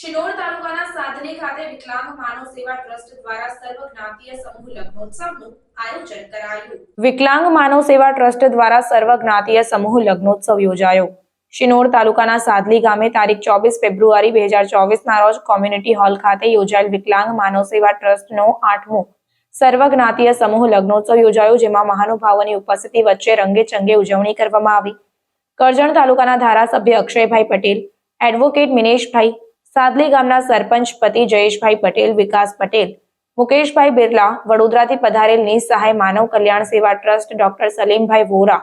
શિનોર તાલુકાના સાધલી ખાતે વિકલાંગ માનવ સેવા ટ્રસ્ટ દ્વારા સર્વજ્ઞાતીય સમૂહ લગ્નોત્સવનું આયોજન કરાયું. વિકલાંગ માનવ સેવા ટ્રસ્ટ દ્વારા સર્વજ્ઞાતીય સમૂહ લગ્નોત્સવ યોજાયો. શિનોર તાલુકાના સાદલી ગામે તારીખ ચોવીસ ફેબ્રુઆરી બે હજાર ચોવીસના રોજ કોમ્યુનિટી હોલ ખાતે યોજાયેલ વિકલાંગ માનવ સેવા ટ્રસ્ટનો આઠમો સર્વજ્ઞાતીય સમૂહ લગ્નોત્સવ યોજાયો, જેમાં મહાનુભાવોની ઉપસ્થિતિ વચ્ચે રંગે ચંગે ઉજવણી કરવામાં આવી. કરજણ તાલુકાના ધારાસભ્ય અક્ષયભાઈ પટેલ, એડવોકેટ મિનેશભાઈ સાદલી ગામના સરપંચ પતિ જયેશભાઈ પટેલ, વિકાસ પટેલ, મુકેશભાઈ બિરલા, વડોદરાથી પધારેલ Nisahay Manav Kalyan Seva trust doctor Salimbhai Vora,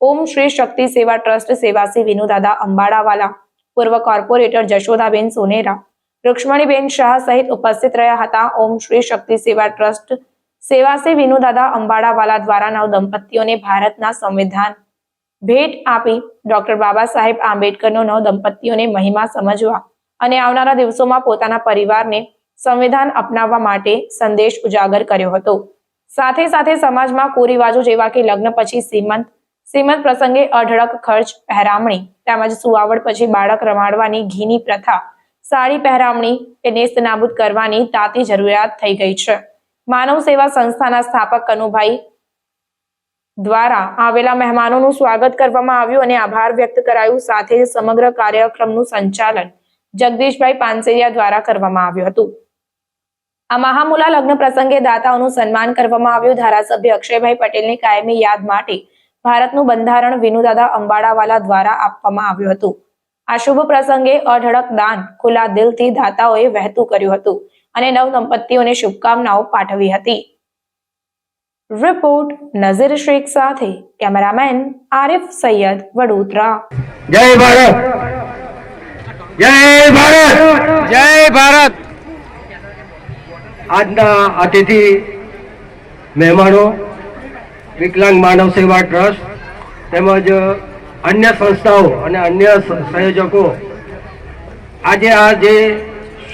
Om Shri Shakti Seva trust Sevasi Vinudada Ambadawala, પૂર્વ કોર્પોરેટર જશોદાબેન સોનેરા, રૂક્ષ્મણીબેન શાહ સહિત ઉપસ્થિત રહ્યા હતા ઓમ શ્રી શક્તિ સેવા ટ્રસ્ટ સેવાસી વિનુદાદા અંબાડાવાલા દ્વારા નવ દંપતીઓને ભારતના સંવિધાન ભેટ આપી ડોક્ટર બાબા સાહેબ આંબેડકરનો નવ દંપતીઓને મહિમા સમજવા અને આવનારા દિવસોમાં પોતાના પરિવારને સંવિધાન અપનાવવા માટે સંદેશ ઉજાગર કર્યો હતો. સાથે સાથે સમાજમાં કુરિવાજો જેવા કે લગ્ન પછી સીમંત સીમંત પ્રસંગે અઢળક ખર્ચ, પહેરામણી, તેમજ સુવાવડ પછી બાળક રમાડવાની ઘીની પ્રથા, સાડી પહેરામણી એ નેસ્ત કરવાની તાતી જરૂરિયાત થઈ ગઈ છે. માનવ સેવા સંસ્થાના સ્થાપક કનુભાઈ દ્વારા આવેલા મહેમાનોનું સ્વાગત કરવામાં આવ્યું અને આભાર વ્યક્ત કરાયું. સાથે સમગ્ર કાર્યક્રમનું સંચાલન જગદીશભાઈ પાનસેરિયા દ્વારા કરવામાં આવ્યું હતું. આ મહામુલા લગ્ન પ્રસંગે દાતાઓનું સન્માન કરવામાં આવ્યું. ધારાસભ્ય અક્ષયભાઈ પટેલની કાયમી યાદ માટે ભારતનું બંધારણ વિનુદાદા અંબાડાવાલા દ્વારા આપવામાં આવ્યું હતું. આ શુભ પ્રસંગે અઢળક દાન ખુલ્લા દિલથી દાતાઓએ વહેતું કર્યું હતું અને નવ દંપતીઓને શુભકામનાઓ પાઠવી હતી. રિપોર્ટ નઝીર શેખ સાથે કેમેરામેન આરિફ સૈયદ વડોદરા. જય ભારત! જય ભારત! જય ભારત! આજના અતિથિ મહેમાનો વિકલાંગ માનવ સેવા ટ્રસ્ટ તેમજ અન્ય સંસ્થાઓ અને અન્ય સંયોજકો આજે આ જે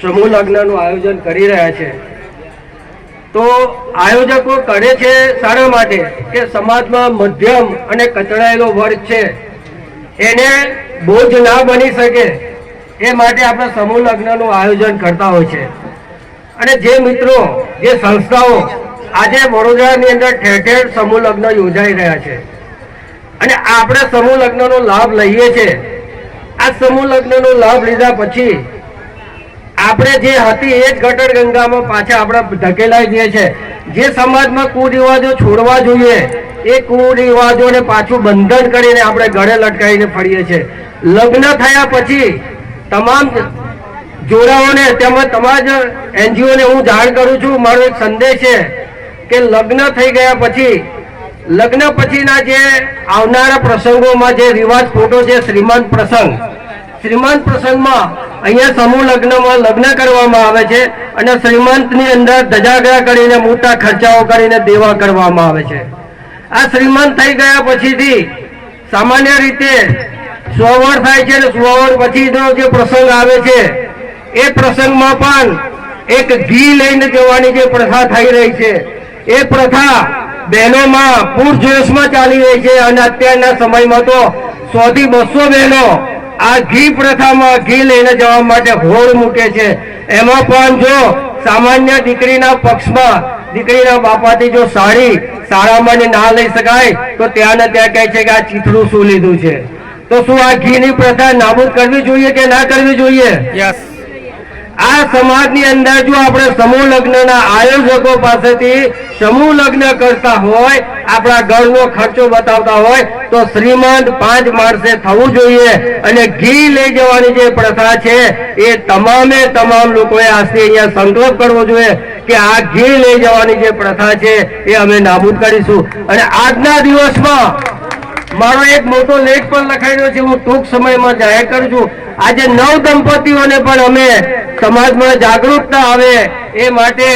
સમૂહ લગ્નનું આયોજન કરી રહ્યા છે. તો આયોજકો કરે છે સારા માટે કે સમાજમાં મધ્યમ અને કચડાયેલો વર્ગ છે. એને બોજ ના બની શકે. એ માટે આપણે સમૂહ લગ્નનું આયોજન કરતા હોય છે. અને જે મિત્રો, જે સંસ્થાઓ આજે વડોદરાની અંદર ઠેર ઠેર સમૂહ લગ્ન યોજાઈ રહ્યા છે. અને આપણે સમૂહ લગ્નનો લાભ લઈએ છીએ આ સમૂહ લગ્નનો લાભ લીધા પછી આપણે જે હતી એ જ ગટર ગંગામાં પાછા આપણે ધકેલાઈ જઈએ છે. જે સમાજમાં કુરિવાજો છોડવા જોઈએ, એ કુરિવાજોને પાછું બંધન કરીને આપણે ગળે લટકાવીને ફરીએ છીએ. લગ્ન થયા પછી તમામ જોડાઓને તેમજ તમામ એનજીઓને હું જાણ કરું છું. મારો એક સંદેશ છે કે લગ્ન થઈ ગયા પછી, લગ્ન પછીના જે આવનારા પ્રસંગોમાં જે રિવાજ ખોટો છે શ્રીમંત પ્રસંગ શ્રીમંત પ્રસંગમાં અહીંયા સમૂહ લગ્નમાં લગ્ન કરવામાં આવે છે અને શ્રીમંતની અંદર ધજાગરા કરીને મોટા ખર્ચાઓ કરીને દેવા કરવામાં આવે છે. આ શ્રીમંત થઈ ગયા પછીથી સામાન્ય રીતે સુવર્ણ થાય છે અને સુવર્ણ પછીનો જે પ્રસંગ આવે છે, એ પ્રસંગમાં પણ એક ઘી લઈને જવાની જે પ્રથા થઈ રહી છે, એ પ્રથા બહેનોમાં પૂરજોશમાં ચાલી રહી છે અને અત્યારના સમયમાં તો સો થી બસો બહેનો આ ઘી પ્રથામાં ઘી લઈને જવા માટે હોડ મૂકે છે. એમાં પણ જો સામાન્ય દીકરીના પક્ષમાં, દીકરીના બાપાથી જો સાડી ને ના લઈ શકાય, તો ત્યાં ને ત્યાં કહે છે કે આ ચીથડું શું લીધું છે. તો શું આ ઘીની પ્રથા નાબૂદ કરવી જોઈએ કે ના કરવી જોઈએ? આ સમાજની અંદર જો આપણે સમૂહ લગ્નના આયોજકો પાસેથી સમૂહ લગ્ન કરતા હોય આપણા ઘરનો ખર્ચો બતાવતા હોય તો શ્રીમંત પાંચ માણસે થવું જોઈએ અને ઘી લઈ જવાની જે પ્રથા છે એ તમામે તમામ લોકોએ આજથી અહીંયા સંકલ્પ કરવો જોઈએ કે આ ઘી લઈ જવાની જે પ્રથા છે એ અમે નાબૂદ કરીશું. અને આજના દિવસમાં મારો એક મોટો લેખ પણ લખાયેલો છે, હું ટૂંક સમયમાં જાહેર કરું છું. આજે નવ દંપતીઓને પણ અમે સમાજમાં જાગૃતતા આવે એ માટે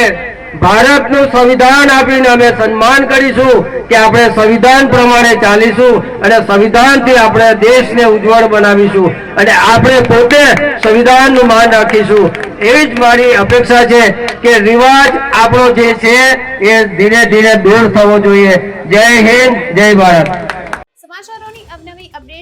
ભારતનું સંવિધાન આપીને અમે સન્માન કરીશું કે આપણે સંવિધાન પ્રમાણે ચાલીશું અને સંવિધાનથી આપણે દેશને ઉજ્જવળ બનાવીશું અને આપણે પોતે સંવિધાનનું માન રાખીશું. એવી જ મારી અપેક્ષા છે કે રિવાજ આપણો જે છે એ ધીરે ધીરે દૂર થવો જોઈએ. જય હિન્દ, જય ભારત.